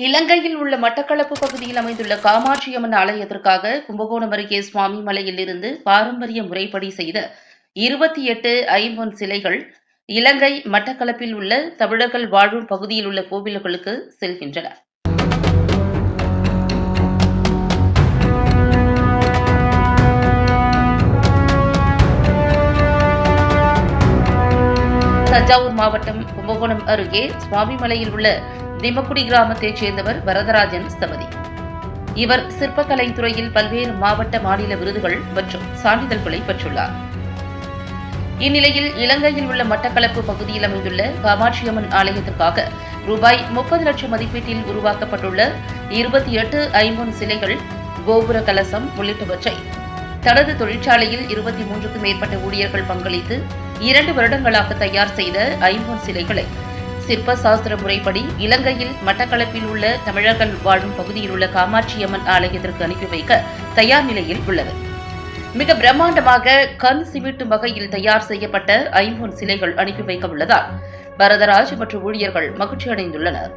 இலங்கையில் உள்ள மட்டக்களப்பு பகுதியில் அமைந்துள்ள காமாட்சியம்மன் ஆலயத்திற்காக கும்பகோணம் அருகே சுவாமி மலையிலிருந்து பாரம்பரிய முறைப்படி செய்த இருபத்தி எட்டு ஐம்பொன் சிலைகள் இலங்கை மட்டக்களப்பில் உள்ள தமிழர்கள் வாழும் பகுதியில் உள்ள கோவில்களுக்கு செல்கின்றன. தஞ்சாவூர் மாவட்டம் கும்பகோணம் அருகே சுவாமிமலையில் உள்ள திம்மக்குடி கிராமத்தைச் சேர்ந்தவர் வரதராஜன் ஸ்தபதி. இவர் சிற்பக்கலைத்துறையில் பல்வேறு மாவட்ட மாநில விருதுகள் மற்றும் சான்றிதழ்களை பெற்றுள்ளார். இந்நிலையில் இலங்கையில் உள்ள மட்டக்களப்பு பகுதியில் அமைந்துள்ள காமாட்சியம்மன் ஆலயத்திற்காக ரூபாய் முப்பது லட்சம் மதிப்பீட்டில் உருவாக்கப்பட்டுள்ள இருபத்தி எட்டு ஐம்பொன் சிலைகள் கோபுர கலசம் உள்ளிட்டவற்றை தனது தொழிற்சாலையில் இருபத்தி மூன்றுக்கும் மேற்பட்ட ஊழியர்கள் பங்களித்து இரண்டு வருடங்களாக தயார் செய்த ஐம்பொன் சிலைகளை சிற்ப சாஸ்திர முறைப்படி இலங்கையில் மட்டக்களப்பில் உள்ள தமிழர்கள் வாழும் பகுதியில் உள்ள காமாட்சியம்மன் ஆலயத்திற்கு அனுப்பி வைக்க தயார் நிலையில் உள்ளது. மிக பிரம்மாண்டமாக கண் சிமிட்டும் வகையில் தயார் செய்யப்பட்ட ஐம்பொன் சிலைகள் அனுப்பி வைக்க உள்ளதால் பரதராஜ் மற்றும் ஊழியர்கள் மகிழ்ச்சி அடைந்துள்ளனர்